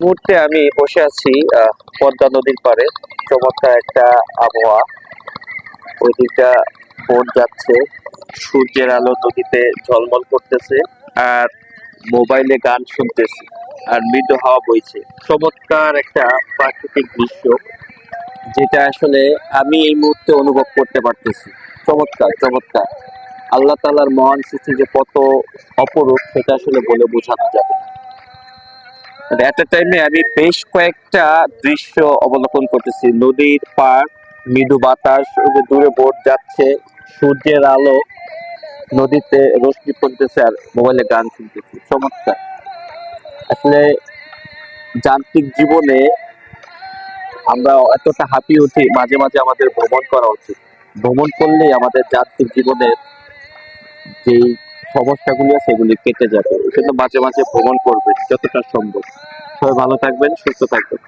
মুহূর্তে আমি বসে আছি পদ্মা নদীর পারে চমৎকার একটা আবহাওয়া। ওইদিকটা বোট যাচ্ছে, সূর্যের আলো নদীতে ঝলমল করতেছে আর মোবাইলে গান শুনতেছি আর মৃদু হাওয়া বইছে। চমৎকার একটা প্রাকৃতিক দৃশ্য, যেটা আসলে আমি এই মুহূর্তে অনুভব করতে পারতেছি। চমৎকার চমৎকার। আল্লাহ তাআলার মহান সৃষ্টি যে কত অপরূপ, সেটা আসলে বলে বোঝানো যাবে না। এট এ টাইমে আমি বেশ কয়েকটা দৃশ্য অবলোকন করতেছি। নদীর পার মৃদু বাতাস দূরে বোট যাচ্ছে, সূর্যের আলো, নদীতে রশ্মি পড়তেছে আর মোবাইলে গান শুনতেছি। চমৎকার। আসলে যান্ত্রিক জীবনে আমরা এতটা হাঁপিয়ে উঠি, মাঝে মাঝে আমাদের ভ্রমণ করা উচিত। ভ্রমণ করলেই আমাদের যান্ত্রিক জীবনের যেই সমস্যাগুলি আছে সেগুলি কেটে যাবে। কিন্তু মাঝে মাঝে ভ্রমণ করবেন, যতটা সম্ভব। সবাই ভালো থাকবেন, সুস্থ থাকবেন।